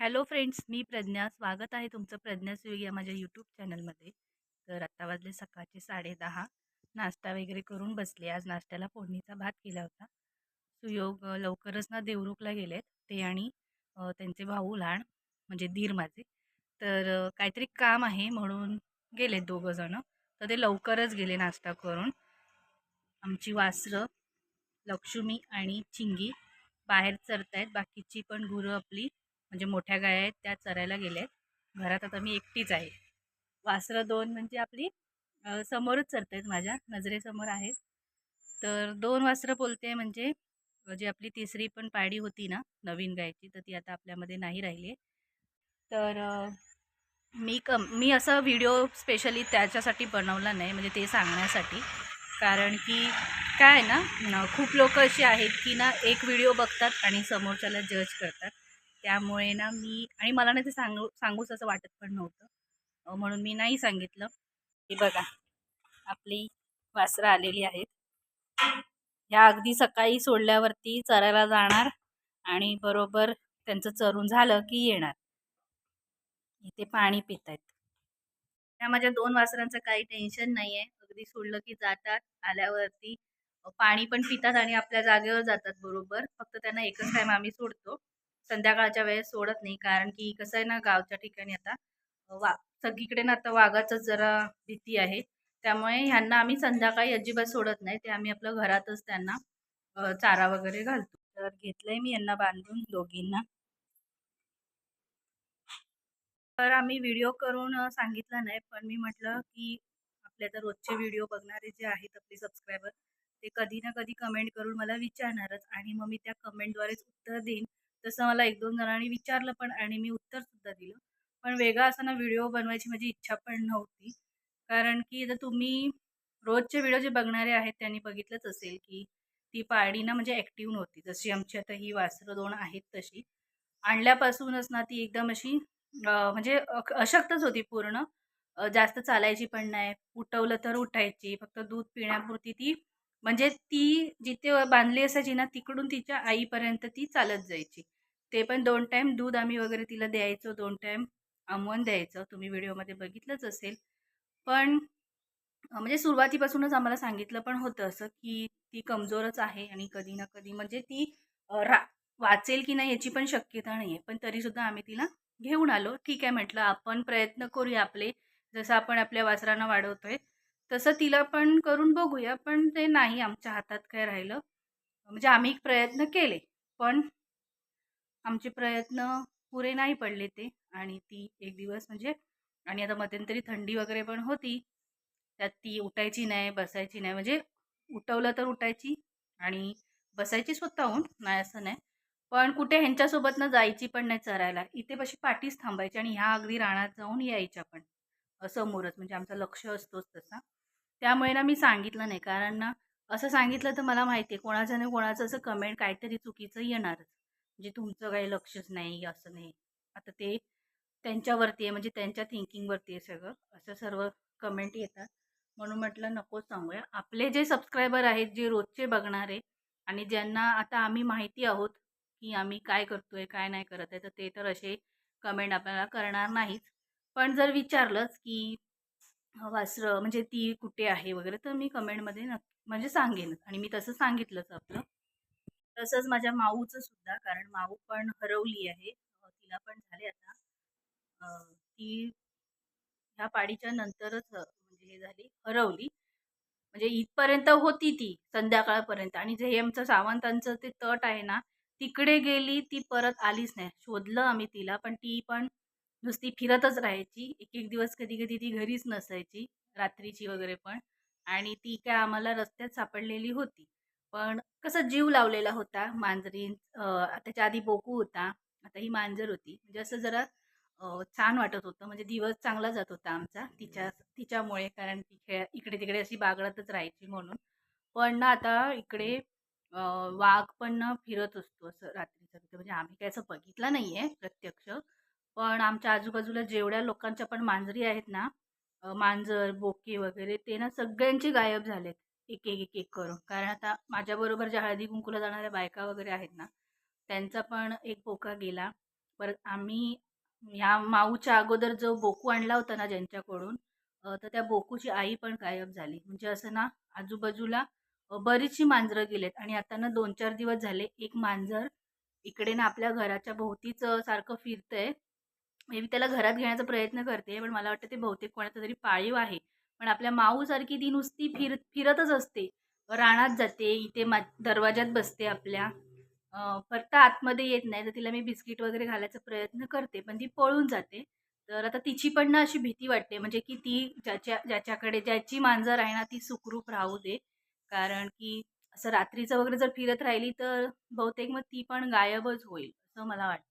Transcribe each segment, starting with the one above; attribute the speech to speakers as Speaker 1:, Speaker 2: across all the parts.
Speaker 1: Hello friends मी प्रज्ञा. स्वागत आहे तुमचं प्रज्ञा सुयोग या माझ्या यूट्यूब चॅनलमध्ये. तर आत्ता वाजले सकाळचे साडे दहा. नाश्ता वगैरे करून बसले. आज नाश्त्याला फोडणीचा भात केला होता. सुयोग लवकरच ना देवरुखला गेलेत. ते आणि त्यांचे भाऊ लहान म्हणजे दीर माझे. तर काहीतरी काम आहे म्हणून गेलेत दोघंजणं तर ते लवकरच गेले नाश्ता करून. आमची वासरं लक्ष्मी आणि चिंगी बाहेर चरतायत. बाकीची पण गुरं आपली म्हणजे मोठ्या गाया आहेत त्या चरायला गेल्या आहेत घरात आता मी एकटीच आहे. वासरं दोन म्हणजे आपली समोरच चरत आहेत माझ्या नजरेसमोर आहेत. तर दोन वासरं बोलते म्हणजे जी आपली तिसरी पण पाडी होती ना नवीन गायची तर ती आता आपल्यामध्ये नाही राहिली आहे. तर मी कम मी असा व्हिडिओ स्पेशली त्याच्यासाठी बनवला नाही म्हणजे ते सांगण्यासाठी. कारण की काय आहे ना खूप लोक अशी आहेत की ना एक व्हिडिओ बघतात आणि समोरच्याला जज करतात. त्यामुळे ना मी आणि मला ना ते सांगू सांगूच असं वाटत पण नव्हतं. म्हणून मी नाही सांगितलं. की बघा आपली वासरं आलेली आहेत. ह्या अगदी सकाळी सोडल्यावरती चरायला जाणार आणि बरोबर त्यांचं चरून झालं की येणार. इथे पाणी पित आहेत त्या माझ्या दोन वासरांचं काही टेन्शन नाही आहे अगदी सोडलं की जातात आल्यावरती पाणी पण पितात आणि आपल्या जागेवर जातात बरोबर. फक्त त्यांना एकच टाईम आम्ही सोडतो. संध्याकाळच्या वेळेस सोडत नाही. कारण की कसं आहे ना गावच्या ठिकाणी आता वा सगळीकडे ना आता वाघाचंच जरा भीती आहे. त्यामुळे ह्यांना आम्ही संध्याकाळी अजिबात सोडत नाही. ते आम्ही आपलं घरातच त्यांना चारा वगैरे घालतो. तर घेतलंय मी यांना बांधून दोघींना. तर आम्ही व्हिडिओ करून सांगितलं नाही. पण मी म्हटलं की आपले तर रोजचे व्हिडिओ बघणारे जे आहेत आपले सबस्क्रायबर ते कधी ना कधी कमेंट करून मला विचारणारच. आणि मग मी त्या कमेंटद्वारेच उत्तर देईन. तसं मला एक दोन जणांनी विचारलं पण आणि मी उत्तरसुद्धा दिलं. पण वेगळा असा ना व्हिडिओ बनवायची माझी इच्छा पण नव्हती. कारण की जर तुम्ही रोजचे व्हिडिओ जे बघणारे आहेत त्यांनी बघितलंच असेल की ती पाळी ना म्हणजे ॲक्टिव्ह नव्हती. जशी आमची आता ही वासरं दोन आहेत तशी. आणल्यापासूनच ना ती एकदम अशी म्हणजे अशक्तच होती पूर्ण. जास्त चालायची पण नाही. उठवलं तर उठायची. फक्त दूध पिण्यापुरती ती म्हणजे ती जिथे बांधली असायची ना तिकडून तिच्या आईपर्यंत ती चालत जायची. ते पण दोन टाईम दूध आम्ही वगैरे तिला द्यायचो दोन टाईम आमवण द्यायचं. तुम्ही व्हिडिओमध्ये बघितलंच असेल. पण म्हणजे सुरुवातीपासूनच आम्हाला सांगितलं पण होतं असं की ती कमजोरच आहे आणि कधी ना कधी म्हणजे ती रा वाचेल की नाही याची पण शक्यता नाही आहे पण तरीसुद्धा आम्ही तिला घेऊन आलो. ठीक आहे म्हटलं आपण प्रयत्न करूया आपले. जसं आपण आपल्या वासरांना वाढवतोय तसं तिला पण करून बघूया पण ते नाही आमच्या हातात काय राहिलं. म्हणजे आम्ही प्रयत्न केले पण आमचे प्रयत्न पुरे नाही पडले ते. आणि ती एक दिवस म्हणजे आणि आता मध्यंतरी थंडी वगैरे पण होती त्यात ती उठायची नाही बसायची नाही. म्हणजे उठवलं तर उठायची आणि बसायची स्वतःहून नाही असं नाही. पण कुठे ह्यांच्यासोबत जायची पण नाही चरायला. इथे पशी पाठीच थांबायची आणि ह्या अगदी रानात जाऊन यायच्या पण समोरच म्हणजे आमचं लक्ष असतोच तसा. त्यामुळे ना मी सांगितलं नाही. कारण ना असं सांगितलं तर मला माहिती आहे कोणाचं नाही कोणाचं असं कमेंट काहीतरी चुकीचं येणारच. म्हणजे तुमचं काही लक्षच नाही असं नाही. आता ते त्यांच्यावरती आहे म्हणजे त्यांच्या थिंकिंगवरती आहे सगळं. असं सर्व कमेंट येतात. म्हणून म्हटलं नकोच सांगूया. आपले जे सबस्क्रायबर आहेत जे रोजचे बघणारे आणि ज्यांना आता आम्ही माहिती आहोत की आम्ही काय करतोय काय नाही करत आहे तर ते तर असे कमेंट आपल्याला करणार नाहीच. पण जर विचारलंच की वासरं म्हणजे ती कुठे आहे वगैरे तर मी कमेंटमध्ये नक्की म्हणजे सांगेन. आणि मी तसं सांगितलंच आपलं. तसंच माझ्या माऊचं सुद्धा कारण माऊ पण हरवली आहे. तिला पण झाले आता. ती ह्या पाडीच्या नंतरच म्हणजे हे झाली हरवली. म्हणजे इथपर्यंत होती ती संध्याकाळपर्यंत. आणि जे हे आमचं सावंतांचं ते तट आहे ना तिकडे गेली ती परत आलीच नाही. शोधलं आम्ही तिला पण ती पण नुसती फिरतच राहायची. एक एक दिवस कधी कधी ती घरीच नसायची रात्रीची वगैरे पण. आणि ती काय आम्हाला रस्त्यात सापडलेली होती. पण कसं जीव लावलेला होता. मांजरी त्याच्या आधी बोकू होता. आता ही मांजर होती. म्हणजे असं जरा छान वाटत होतं. म्हणजे दिवस चांगला जात होता आमचा तिच्या तिच्यामुळे. कारण ती खेळ इकडे तिकडे अशी बागडतच राहायची म्हणून. पण ना आता इकडे वाघ पण ना फिरत असतो असं रात्रीचं. म्हणजे आम्ही काय असं बघितलं नाही आहे प्रत्यक्ष. पण आमच्या आजूबाजूला जेवढ्या लोकांच्या पण मांजरी आहेत ना मांजर बोके वगैरे ते ना सगळ्यांचे गायब झालेत एक एक एक एक करून. कारण आता माझ्याबरोबर ज्या हळदी कुंकूला जाणाऱ्या बायका वगैरे आहेत ना त्यांचा पण एक बोका गेला. परत आम्ही या माऊच्या अगोदर जो बोकू आणला होता ना ज्यांच्याकडून तर त्या बोकूची आई पण गायब झाली. म्हणजे असं ना आजूबाजूला बरीचशी मांजरं गेलेत. आणि आता ना दोन चार दिवस झाले एक मांजर इकडे ना आपल्या घराच्या भोवतीच सारखं फिरतंय. मी त्याला घरात घेण्याचा प्रयत्न करते पण मला वाटतं ते बहुतेक कोणाचं तरी पाळीव आहे. पण आपल्या माऊसारखी ती नुसती फिर फिरतच असते. रानात जाते इथे मा दरवाज्यात बसते आपल्या. फक्त आतमध्ये येत नाही तर तिला मी बिस्किट वगैरे घालायचा प्रयत्न करते पण ती पळून जाते. तर आता तिची पण ना अशी भीती वाटते म्हणजे की ती ज्याच्या ज्याच्याकडे ज्याची मांजर आहे ना ती सुखरूप राहू दे. कारण की असं रात्रीचं वगैरे जर फिरत राहिली तर बहुतेक मग ती पण गायबच होईल असं मला वाटतं.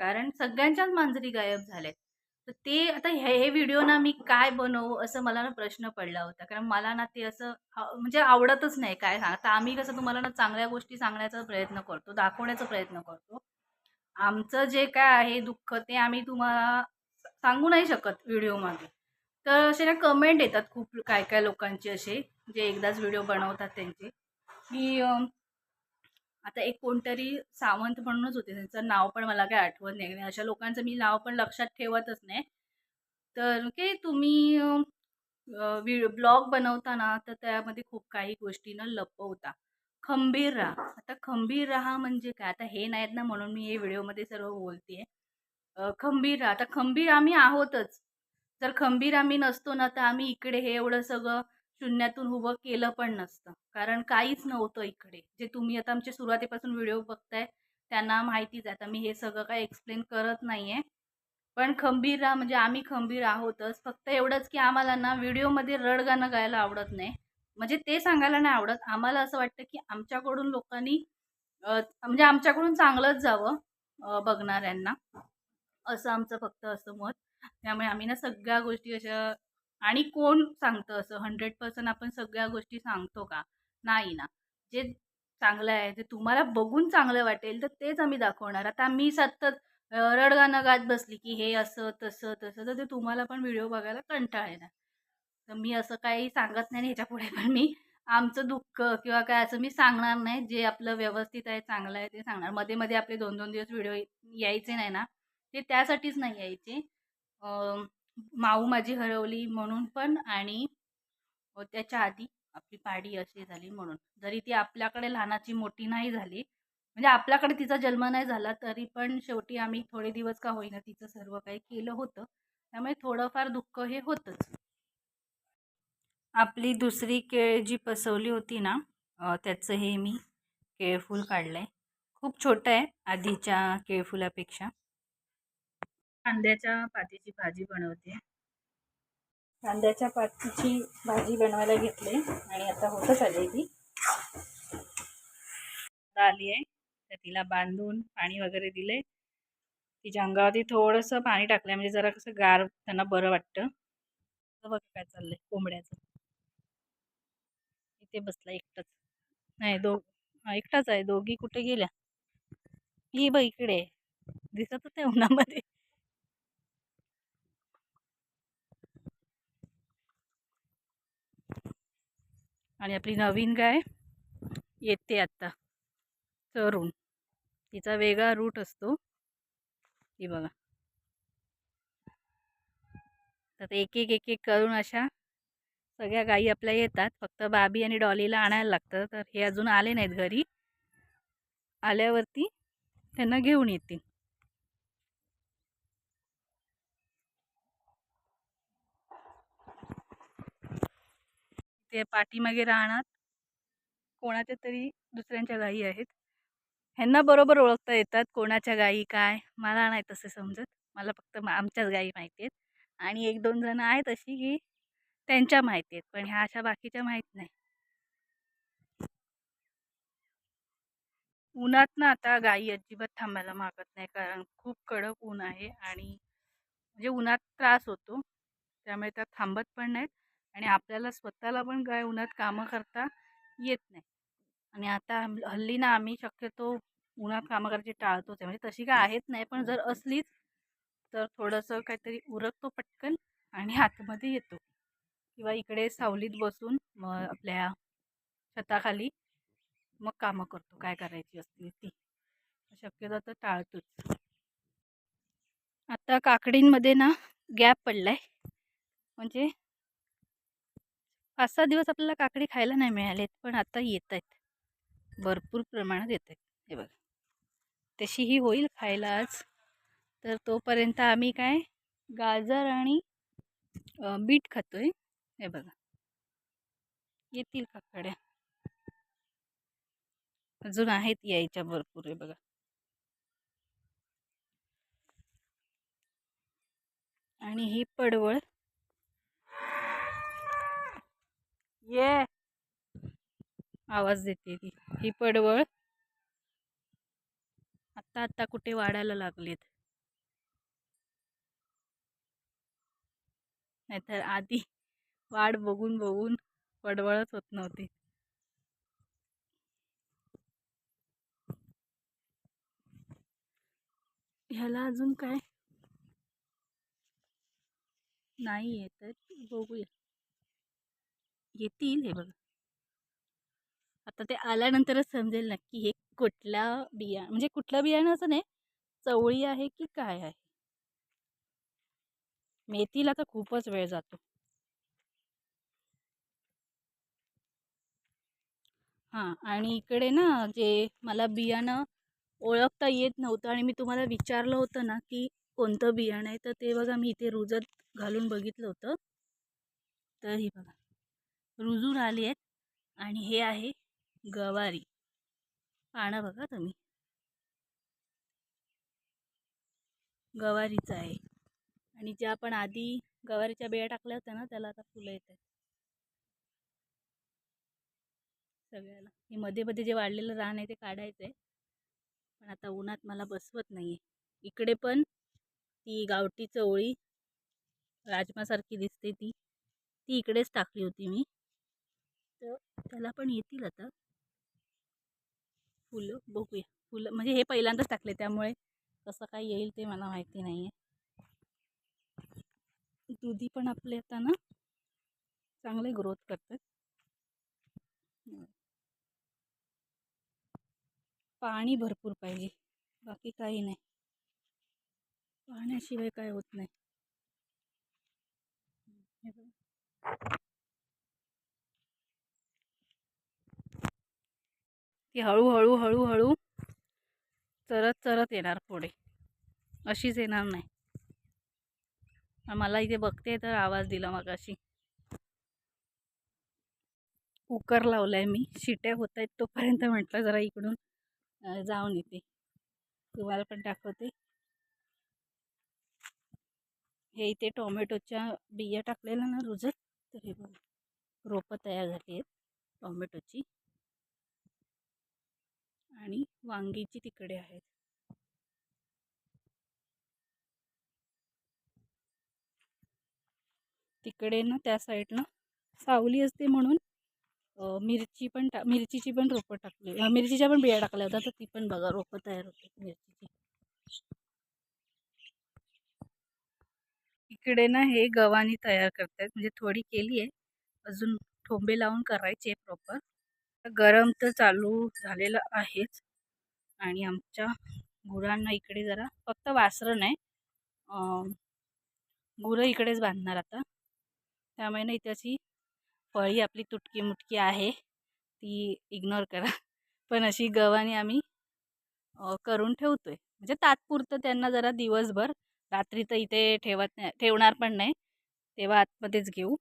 Speaker 1: कारण सगळ्यांच्याच मांजरी गायब झाल्यात. तर ते आता हे हे व्हिडिओ ना मी काय बनवू असं मला ना प्रश्न पडला होता. कारण मला ना ते असं म्हणजे आवडतच नाही काय. आता आम्ही कसं तुम्हाला ना चांगल्या गोष्टी सांगण्याचा प्रयत्न करतो दाखवण्याचा प्रयत्न करतो. आमचं जे काय आहे दुःख ते आम्ही तुम्हाला सांगू नाही शकत व्हिडिओमध्ये तर असे ना कमेंट येतात खूप काय काय लोकांचे असे जे एकदाच व्हिडिओ बनवतात त्यांचे. की आता एक कोणतरी सावंत म्हणूनच होते त्यांचं नाव पण मला काही आठवत नाही. अशा लोकांचं मी नाव पण लक्षात ठेवतच नाही. तर की तुम्ही ब्लॉग बनवताना तर त्यामध्ये खूप काही गोष्टीनं लपवता. खंबीर राहा. आता खंबीर राहा म्हणजे काय? आता हे नाहीत ना म्हणून मी हे व्हिडिओमध्ये सर्व बोलतेय. खंबीर राहा. आता खंबीर आम्ही आहोतच. जर खंबीर आम्ही नसतो ना तर आम्ही इकडे हे एवढं सगळं शून्यातून उभं केलं पण नसतं. कारण काहीच नव्हतं इकडे. जे तुम्ही आता आमच्या सुरुवातीपासून व्हिडिओ बघताय त्यांना माहितीच आहे. आता मी हे सगळं काय एक्सप्लेन करत नाही आहे पण खंबीर राहा म्हणजे आम्ही खंबीर आहोतच. फक्त एवढंच की आम्हाला ना व्हिडिओमध्ये रड गाणं गायला आवडत नाही. म्हणजे ते सांगायला नाही आवडत. आम्हाला असं वाटतं की आमच्याकडून लोकांनी म्हणजे आमच्याकडून चांगलंच जावं बघणाऱ्यांना. असं आमचं फक्त असं मत. त्यामुळे आम्ही ना सगळ्या गोष्टी अशा आणि कोण सांगतं असं? हंड्रेड पर्सेंट आपण सगळ्या गोष्टी सांगतो का? नाही ना. जे चांगलं आहे जे तुम्हाला बघून चांगलं वाटेल तर तेच आम्ही दाखवणार. आता मी सतत अ, रडगाणं गात बसली की हे असं तसं तसं तर ते तुम्हाला पण व्हिडिओ बघायला कंटाळ येणार. तर मी असं काही सांगत नाही ह्याच्या पुढे पण मी आमचं दुःख किंवा काय असं मी सांगणार नाही. जे आपलं व्यवस्थित आहे चांगलं आहे ते सांगणार. मध्ये मध्ये आपले दोन दोन दिवस व्हिडिओ यायचे नाही ना ते त्यासाठीच नाही यायचे. माऊ माझी हरवली म्हणून पण आणि त्याच्या आधी आपली पाडी अशी झाली म्हणून. जरी ती आपल्याकडे लहानाची मोठी नाही झाली म्हणजे आपल्याकडे तिचा जन्म नाही झाला तरी पण शेवटी आम्ही थोडे दिवस का होईना तिचं सर्व काही केलं होतं. त्यामुळे थोडंफार दुःख हे होतंच. आपली दुसरी केळ जी पसवली होती ना त्याचं हे मी केळफूल काढलं आहे खूप छोटं आहे आधीच्या केळफुलापेक्षा. कांद्याच्या पातीची भाजी बनवते. कांद्याच्या पातीची भाजी बनवायला घेतली आणि आता होतच आली ती. आली आहे. तर तिला बांधून पाणी वगैरे दिले. तिच्या अंगावरती थोडंसं पाणी टाकलं म्हणजे जरा कसं गार त्यांना बरं वाटतं. बघा काय चाललंय कोंबड्याचं. इथे बसला एकटाच. नाही दो एकटाच आहे. दोघी कुठे गेल्या? ही बघ इकडे. आहे. दिसतच नाही उन्हामध्ये. आणि आपली नवीन गाय येते आत्ता चरून तिचा वेगळा रूट असतो. ती बघा. तर एक एक एक एक करून अशा सगळ्या गायी आपल्या येतात. फक्त बाबी आणि डॉलीला आणायला लागतं. तर हे अजून आले नाहीत घरी. आल्यावरती त्यांना घेऊन येतील. ते पाठीमागे राहणार. कोणाच्या तरी दुसऱ्यांच्या गायी आहेत. ह्यांना बरोबर ओळखता येतात कोणाच्या गायी काय. मला नाही तसं समजत. मला फक्त आमच्याच गायी माहिती आहेत. आणि एक दोन जणं आहेत अशी की त्यांच्या माहिती आहेत. पण ह्या अशा बाकीच्या माहीत नाही. उन्हात ना आता गायी अजिबात थांबायला मागत नाही. कारण खूप कडक ऊन आहे आणि म्हणजे उन्हात त्रास होतो. त्यामुळे त्या थांबत पण नाहीत. आणि आपल्याला स्वतःला पण काय उन्हात कामं करता येत नाही. आणि आता हल्ल- ना आम्ही शक्यतो उन्हात कामं करायची टाळतोच आहे. म्हणजे तशी काय आहेच नाही पण जर असलीच तर थोडंसं काहीतरी उरकतो पटकन आणि आतमध्ये येतो. किंवा इकडे सावलीत बसून मग आपल्या छताखाली मग कामं करतो. काय करायची असतील ती. शक्यतो तर टाळतोच. आता काकडींमध्ये ना गॅप पडलाय. म्हणजे पाच सहा दिवस आपल्याला काकडी खायला नाही मिळालेत पण आता येत आहेत. भरपूर प्रमाणात येत आहेत. हे बघा. तशीही होईल खायला आज तर तोपर्यंत आम्ही काय? गाजर आणि बीट खातो आहे हे बघा. येतील काकड्या. अजून आहेत यायच्या भरपूर आहे बघा. आणि ही पडवळ ये. आवाज देते ती. ही पडवळ. आत्ता आत्ता कुठे वाढायला लागलेत? नाहीतर आधी वाढ बघून बघून पडवळच होत नव्हती. ह्याला अजून काय? नाही आहे तर बघूया. येतील हे बघा. आता ते आल्यानंतरच समजेल नक्की हे कुठल्या बिया म्हणजे कुठलं बियाणं असं नाही चवळी आहे की काय आहे? मेथीला तर खूपच वेळ जातो. हां आणि इकडे ना जे मला बियाणं ओळखता येत नव्हतं आणि मी तुम्हाला विचारलं होतं ना की कोणतं बियाणं आहे तर ते बघा मी इथे रुजत घालून बघितलं होतं. तर हे बघा. रुजून आली आहेत. आणि हे आहे गवारी. पानं बघा तुम्ही. गवारीचं आहे. आणि ज्या आपण आधी गवारीच्या बिया टाकल्या होत्या ना त्याला आता फुलं येत आहेत. सगळ्याला. हे मध्ये मध्ये जे वाढलेलं रान आहे ते काढायचं आहे. पण आता उन्हात मला बसवत नाही आहे इकडे पण ती गावठी चवळी राजमासारखी दिसते ती. ती इकडेच टाकली होती मी. तर त्याला पण येतील आता. फुलं बघूया. फुलं म्हणजे हे पहिल्यांदाच टाकले त्यामुळे कसं काय येईल ते मला माहिती नाही आहे दुधी पण आपले आता ना चांगले ग्रोथ करतात. पाणी भरपूर पाहिजे बाकी काही नाही. पाण्याशिवाय काय होत नाही हे बघा. ती हळूहळू हळूहळू चरत चरत येणार पुढे. अशीच येणार नाही. मला इथे बघते तर आवाज दिला मग अशी कुकर लावलाय मी. शिट्या होत आहेत तोपर्यंत म्हटलं जरा इकडून जाऊन येते. तुम्हाला पण दाखवते. हे इथे टोमॅटोच्या बिया टाकलेल्या ना रुजत तर हे रोपं तयार झाली आहेत टोमॅटोची. आणि वांगीची तिकडे आहेत. तिकडे ना त्या साईडला सावली असते म्हणून मिरची पण टा मिरचीची पण रोपं टाकली. मिरचीच्या पण बिया टाकल्या होत्या तर ती पण बघा रोपं तयार होते मिरचीची. इकडे ना हे गव्हाणी तयार करतायत म्हणजे थोडी केली आहे अजून ठोंबे लावून करायचे प्रॉपर गरम तर चालू झालेलं आहेच. आणि आमच्या गुरांना इकडे जरा फक्त वासरं नाही. गुरं इकडेच बांधणार आता. त्यामुळे ना इथे अशी फळी आपली तुटकी मुटकी आहे. ती इग्नोर करा. पण अशी गव्हाणी आम्ही करून ठेवतोय. म्हणजे तात्पुरतं त्यांना जरा दिवसभर. रात्री तर इथे ठेवत नाही ठेवणार पण नाही. तेव्हा आतमध्येच घेऊ.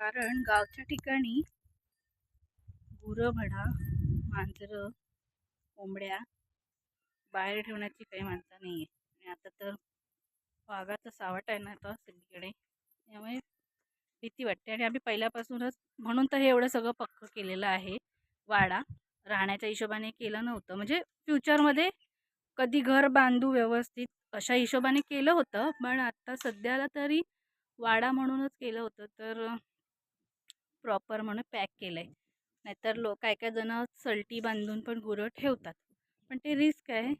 Speaker 1: कारण गावच्या ठिकाणी गुरं म्हणा मांजरं कोंबड्या बाहेर ठेवण्याची काही माणसं नाही आहे आणि आता तर वाघाचा सावट आहे ना आता सगळीकडे. त्यामुळे भीती वाटते. आणि आम्ही पहिल्यापासूनच म्हणून तर हे एवढं सगळं पक्क केलेलं आहे. वाडा राहण्याच्या हिशोबाने केलं नव्हतं. म्हणजे फ्युचरमध्ये कधी घर बांधू व्यवस्थित अशा हिशोबाने केलं होतं. पण आत्ता सध्याला तरी वाडा म्हणूनच केलं होतं. तर प्रॉपर म्हणून पॅक केलं आहे नाहीतर लो काय काय जणं सलटी बांधून पण गुरं ठेवतात. पण ते रिस्क आहे.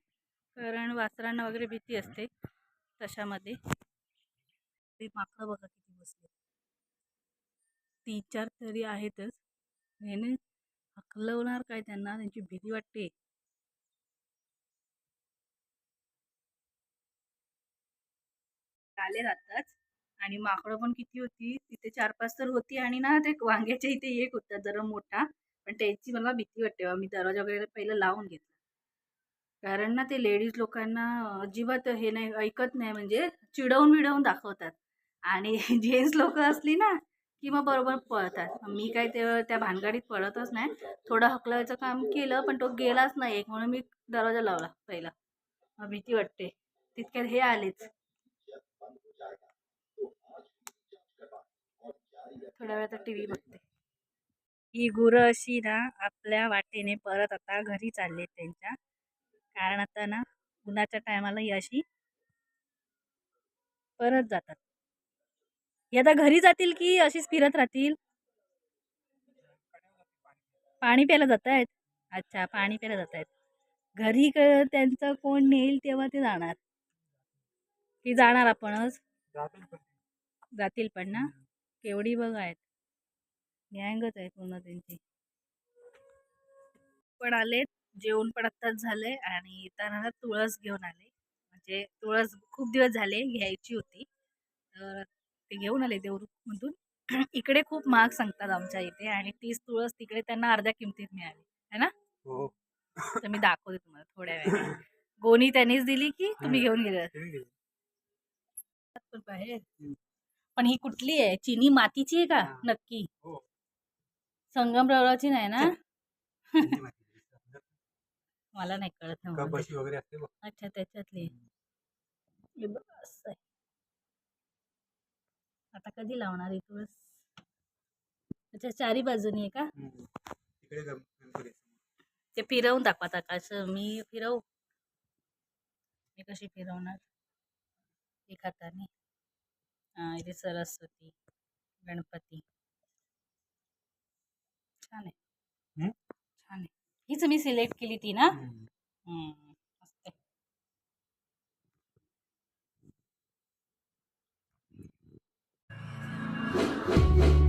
Speaker 1: कारण वासरांना वगैरे भीती असते. तशामध्ये. माकडं बघा किती बसले. तीन चार तरी आहेतच. ह्याने हकलवणार काय त्यांना? त्यांची भीती वाटते. आले जातात आणि माकडं पण किती होती? तिथे चार पाच तर होती आणि ना ते वांग्याच्या इथे एक होता जरा मोठा. पण त्याची मला भीती वाटते मी दरवाजा वगैरे पहिलं लावून घेतला. कारण ना ते लेडीज लोकांना अजिबात हे नाही ऐकत नाही म्हणजे चिडवून विडवून दाखवतात. आणि जेन्ट्स लोक असली ना की मग बरोबर पळतात. मी काय ते त्या भानगाडीत पळतच नाही. थोडं हकलायचं काम केलं पण तो गेलाच नाही. एक म्हणून मी दरवाजा लावला पहिला. भीती वाटते. तितक्यात हे आलेच. थोड्या वेळात टी व्ही बघते. ही गुरं अशी ना आपल्या वाटेने परत आता घरी चालले त्यांच्या. कारण आता ना उन्हाच्या टायमाला ही अशी परत जातात. ही आता घरी जातील की अशीच फिरत राहतील? पाणी प्यायला जात आहेत अच्छा पाणी प्यायला जात आहेत घरी क- त्यांचं कोण नेईल तेव्हा ते जाणार. की जाणार आपणच? जातील पण ना? केवढी बघ आहेत. गँगच आहे पूर्ण त्यांची. पण आले जेवण पण आत्ताच झाले आणि येताना तुळस घेऊन आले. म्हणजे तुळस खूप दिवस झाले घ्यायची होती. तर ते घेऊन आले देवरूखमधून. इकडे खूप महाग सांगतात आमच्या इथे आणि तीच तुळस तिकडे त्यांना अर्ध्या किमतीत मिळाली. है ना?
Speaker 2: हो.
Speaker 1: तर मी दाखवते तुम्हाला थोड्या वेळाने. गोणी त्यांनीच दिली की तुम्ही घेऊन गेले बाहेर पण ही कुठली आहे? चिनी मातीची आहे का. नक्की.
Speaker 2: हो.
Speaker 1: संगमरवराची नाही ना? मला नाही कळत
Speaker 2: वगैरे
Speaker 1: अच्छा त्याच्यातली. आता कधी लावणार आहे तुळस? अच्छा चारी बाजूनी आहे का. ते फिरवून दाखवा आता कसं मी फिरवू? मी कशी फिरवणार? एक हाताने. इथे सरस्वती गणपती. छान आहे. छान आहे. हीच मी सिलेक्ट केली ती ना.
Speaker 2: मस्त
Speaker 1: Thank you.